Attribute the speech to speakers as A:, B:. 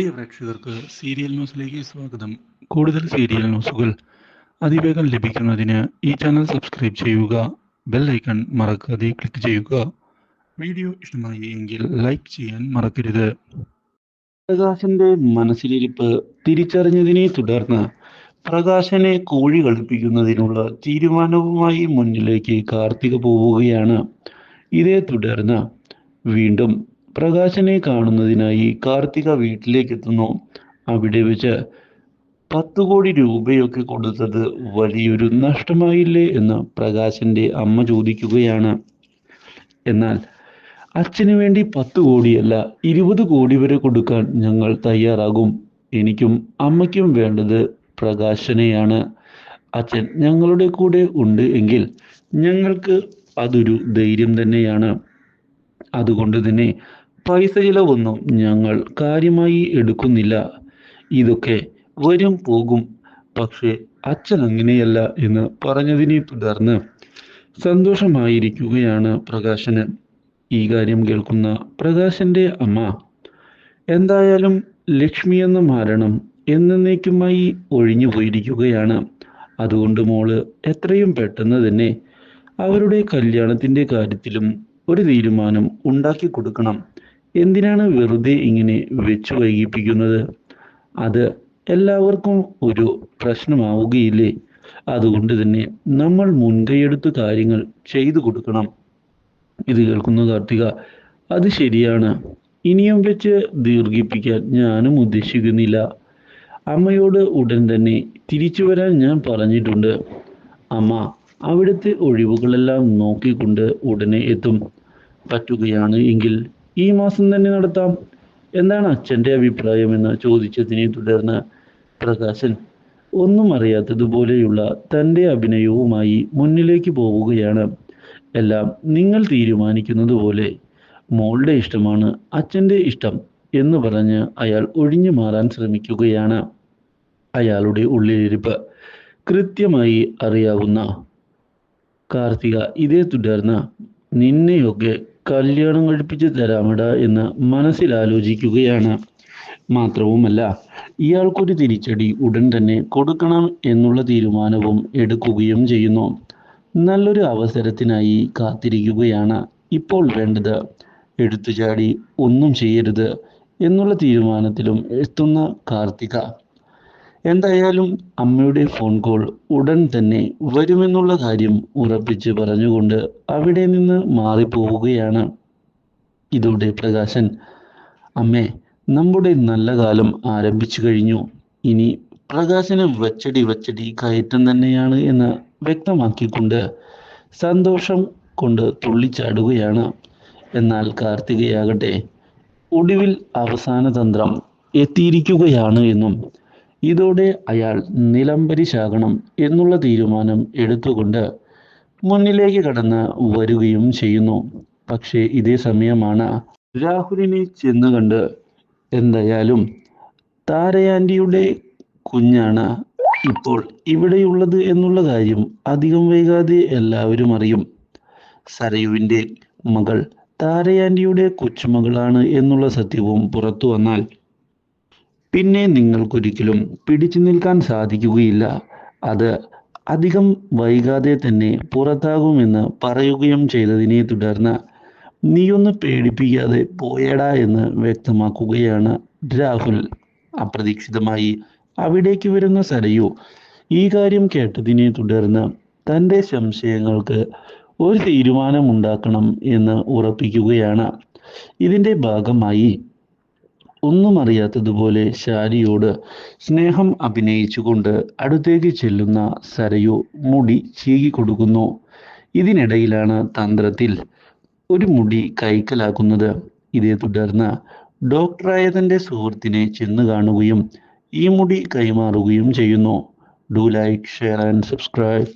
A: പ്രിയ പ്രേക്ഷകർക്ക് സീരിയൽ ന്യൂസിലേക്ക് സ്വാഗതം. കൂടുതൽ സീരിയൽ ന്യൂസുകൾ അതിവേഗം ലഭിക്കുന്നതിന് ഈ ചാനൽ സബ്സ്ക്രൈബ് ചെയ്യുക ബെൽ ഐക്കൺ മറക്കാതെ ക്ലിക്ക് ചെയ്യുക. വീഡിയോ ഇഷ്ടമായി എങ്കിൽ ലൈക്ക് ചെയ്യാൻ മറക്കരുത്. പ്രകാശന്റെ മനസ്സിലിരിപ്പ് തിരിച്ചറിഞ്ഞതിനെ തുടർന്ന് പ്രകാശനെ കോഴി കളിപ്പിക്കുന്നതിനുള്ള തീരുമാനവുമായി മുന്നിലേക്ക് കാർത്തിക പോവുകയാണ്. ഇതേ തുടർന്ന് വീണ്ടും പ്രകാശനെ കാണുന്നതിനായി കാർത്തിക വീട്ടിലേക്ക് എത്തുന്നു അവിടെ വെച്ച് പത്ത് കോടി രൂപയൊക്കെ കൊടുത്തത് വലിയൊരു നഷ്ടമായില്ലേ എന്ന് പ്രകാശന്റെ അമ്മ ചോദിക്കുകയാണ്. എന്നാൽ അച്ഛന് വേണ്ടി പത്ത് കോടിയല്ല ഇരുപത് കോടി വരെ കൊടുക്കാൻ ഞങ്ങൾ തയ്യാറാകും. എനിക്കും അമ്മയ്ക്കും വേണ്ടത് പ്രകാശനെയാണ്. അച്ഛൻ ഞങ്ങളുടെ കൂടെ ഉണ്ട് എങ്കിൽ ഞങ്ങൾക്ക് അതൊരു ധൈര്യം തന്നെയാണ്. അതുകൊണ്ട് തന്നെ പൈസ ചിലവൊന്നും ഞങ്ങൾ കാര്യമായി എടുക്കുന്നില്ല. ഇതൊക്കെ വരും പോകും. പക്ഷേ അച്ഛൻ അങ്ങനെയല്ല എന്ന് പറഞ്ഞതിനെ തുടർന്ന് സന്തോഷമായിരിക്കുകയാണ് പ്രകാശന് ഈ കാര്യം കേൾക്കുന്ന പ്രകാശന്റെ അമ്മ എന്തായാലും ലക്ഷ്മി എന്ന മരണം എന്നേക്കുമായി ഒഴിഞ്ഞു പോയിരിക്കുകയാണ്. അതുകൊണ്ട് മോൾ എത്രയും പെട്ടെന്ന് തന്നെ അവരുടെ കല്യാണത്തിന്റെ കാര്യത്തിലും ഒരു തീരുമാനം ഉണ്ടാക്കി കൊടുക്കണം. എന്തിനാണ് വെറുതെ ഇങ്ങനെ വെച്ചു വൈകിപ്പിക്കുന്നത്? അത് എല്ലാവർക്കും ഒരു പ്രശ്നമാവുകയില്ലേ? അതുകൊണ്ട് തന്നെ നമ്മൾ മുൻകൈയെടുത്ത് കാര്യങ്ങൾ ചെയ്തു കൊടുക്കണം. ഇത് കേൾക്കുന്ന കാർത്തിക. അത് ശരിയാണ്. ഇനിയും വെച്ച് ദീർഘിപ്പിക്കാൻ ഞാനും ഉദ്ദേശിക്കുന്നില്ല. അമ്മയോട് ഉടൻ തന്നെ തിരിച്ചു വരാൻ ഞാൻ പറഞ്ഞിട്ടുണ്ട്. അമ്മ അവിടുത്തെ ഒഴിവുകളെല്ലാം നോക്കിക്കൊണ്ട് ഉടനെ എത്തും. പറ്റുകയാണ് എങ്കിൽ ഈ മാസം തന്നെ നടത്താം എന്താണ് അച്ഛന്റെ അഭിപ്രായം എന്ന് ചോദിച്ചതിനെ തുടർന്ന് പ്രകാശൻ ഒന്നും അറിയാത്തതുപോലെയുള്ള തന്റെ അഭിനയവുമായി മുന്നിലേക്ക് പോവുകയാണ്. എല്ലാം നിങ്ങൾ തീരുമാനിക്കുന്നത് പോലെ മോളുടെ ഇഷ്ടമാണ് അച്ഛന്റെ ഇഷ്ടം എന്ന് പറഞ്ഞ് അയാൾ ഒഴിഞ്ഞു മാറാൻ ശ്രമിക്കുകയാണ്. അയാളുടെ ഉള്ളിലിരിപ്പ് കൃത്യമായി അറിയാവുന്ന കാർത്തിക ഇതേ തുടർന്ന് നിന്നെയൊക്കെ കല്യാണം കഴിപ്പിച്ച് തരാമട എന്ന് മനസ്സിൽ ആലോചിക്കുകയാണ് മാത്രവുമല്ല ഇയാൾക്കൊരു തിരിച്ചടി ഉടൻ തന്നെ കൊടുക്കണം എന്നുള്ള തീരുമാനവും എടുക്കുകയും ചെയ്യുന്നു. നല്ലൊരു അവസരത്തിനായി കാത്തിരിക്കുകയാണ് ഇപ്പോൾ വേണ്ടത്. എടുത്തുചാടി ഒന്നും ചെയ്യരുത് എന്നുള്ള തീരുമാനത്തിലും എത്തുന്ന കാർത്തിക. എന്തായാലും അമ്മയുടെ ഫോൺ കോൾ ഉടൻ തന്നെ വരുമെന്നുള്ള കാര്യം ഉറപ്പിച്ച് പറഞ്ഞുകൊണ്ട് അവിടെ നിന്ന് മാറിപ്പോവുകയാണ്. ഇതോടെ പ്രകാശൻ അമ്മേ നമ്മുടെ നല്ല കാലം ആരംഭിച്ചു കഴിഞ്ഞു. ഇനി പ്രകാശന് വച്ചടി വച്ചടി കയറ്റം തന്നെയാണ് എന്ന് വ്യക്തമാക്കിക്കൊണ്ട് സന്തോഷം കൊണ്ട് തുള്ളിച്ചാടുകയാണ്. എന്നാൽ കാർത്തികയാകട്ടെ ഒടുവിൽ അവസാന തന്ത്രം എത്തിയിരിക്കുകയാണ് എന്നും ഇതോടെ അയാൾ നിലംപരിശാകണം എന്നുള്ള തീരുമാനം എടുത്തുകൊണ്ട് മുന്നിലേക്ക് കടന്ന് വരികയും ചെയ്യുന്നു. പക്ഷേ ഇതേ സമയമാണ് രാഹുലിനെ ചെന്ന് കണ്ട് എന്തായാലും താരയാന്റിയുടെ കുഞ്ഞാണ് ഇപ്പോൾ ഇവിടെയുള്ളത് എന്നുള്ള കാര്യം അധികം വൈകാതെ എല്ലാവരും അറിയും. സരയുവിന്റെ മകൾ താരയാന്റിയുടെ കൊച്ചുമകളാണ് എന്നുള്ള സത്യവും പുറത്തു വന്നാൽ പിന്നെ നിങ്ങൾക്കൊരിക്കലും പിടിച്ചു നിൽക്കാൻ സാധിക്കുകയില്ല. അത് അധികം വൈകാതെ തന്നെ പുറത്താകുമെന്ന് പറയുകയും ചെയ്തതിനെ തുടർന്ന് നീയൊന്ന് പേടിപ്പിക്കാതെ പോയടാ എന്ന് വ്യക്തമാക്കുകയാണ് രാഹുൽ. അപ്രതീക്ഷിതമായി അവിടേക്ക് വരുന്ന സരയു ഈ കാര്യം കേട്ടതിനെ തുടർന്ന് തന്റെ സംശയങ്ങൾക്ക് ഒരു തീരുമാനമുണ്ടാക്കണം എന്ന് ഉറപ്പിക്കുകയാണ്. ഇതിന്റെ ഭാഗമായി ഒന്നും അറിയാത്തതുപോലെ ശാരിയോട് സ്നേഹം അഭിനയിച്ചുകൊണ്ട് അടുത്തേക്ക് ചെല്ലുന്ന സരയു മുടി ചീകി കൊടുക്കുന്നു. ഇതിനിടയിലാണ് തന്ത്രത്തിൽ ഒരു മുടി കൈക്കലാക്കുന്നത്. ഇതേ തുടർന്ന് ഡോക്ടറായ തന്റെ സുഹൃത്തിനെ ചെന്ന് കാണുകയും ഈ മുടി കൈമാറുകയും ചെയ്യുന്നു. Do like share and subscribe.